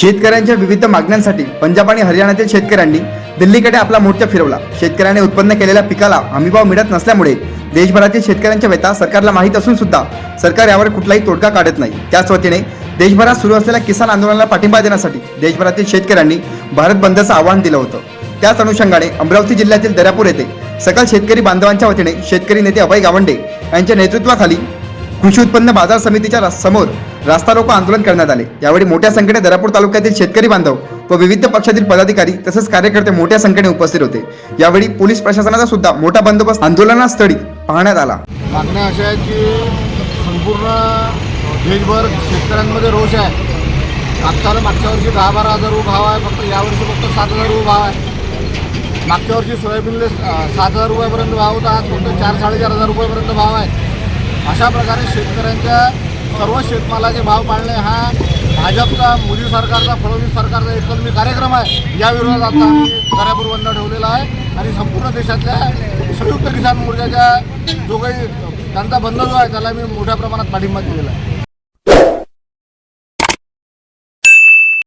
शेतकऱ्यांच्या विविध मागण्यांसाठी पंजाब आणि हरियाणातील शेतकऱ्यांनी दिल्लीकडे आपला मोर्चा फिरवला. शेतकऱ्याने उत्पन्न केलेल्या पिकाला हमीभाव मिळत नसल्यामुळे देशभरातील शेतकऱ्यांच्या व्यथा सरकारला माहीत असून सुद्धा सरकार यावर कुठलाही तोडगा काढत नाही. त्याच वतीने देशभरात सुरू असलेल्या किसान आंदोलनाला पाठिंबा देण्यासाठी देशभरातील शेतकऱ्यांनी भारत बंदचं आवाहन दिलं होतं. त्याच अनुषंगाने अमरावती जिल्ह्यातील दर्यापूर येथे सकल शेतकरी बांधवांच्या वतीने शेतकरी नेते अभय गावंडे यांच्या नेतृत्वाखाली कृषी उत्पन्न बाजार समितीच्या समोर रास्ता रोको आंदोलन करण्यात आले. यावेळी मोठ्या संख्येने दरापूर तालुक्यातील शेतकरी बांधव व विविध पक्षातील पदाधिकारी तसेच कार्यकर्ते मोठ्या संख्येने उपस्थित होते. यावेळी पोलीस प्रशासनाचा सुद्धा मोठा बंदोबस्त आंदोलनास्थळी पाहण्यात आला. मागण्या अशा आहेत की संपूर्ण देशभर शेतकऱ्यांमध्ये रोष आहे. कापसाला मागच्या वर्षी दहा बारा हजार रुपये भाव आहे फक्त यावर्षी फक्त सात हजार रुपये भाव आहे. मागच्या वर्षी सोयाबीनले सात हजार रुपयापर्यंत भाव होता आज फक्त चार साडेचार हजार रुपयापर्यंत भाव आहे. अशा प्रकारे शेतकऱ्यांच्या सर्व शेतमालाचे भाव पाळणे हा भाजपचा मोदी सरकारचा फडणवीस सरकारचा एकंदरीत कार्यक्रम आहे. या विरोधात आता आम्ही बंद ठेवलेला आहे. आणि संपूर्ण देशातल्या संयुक्त किसान मोर्चाच्या जो काही त्यांचा बंद जो आहे त्याला मी मोठ्या प्रमाणात पाठिंबा दिलेला आहे.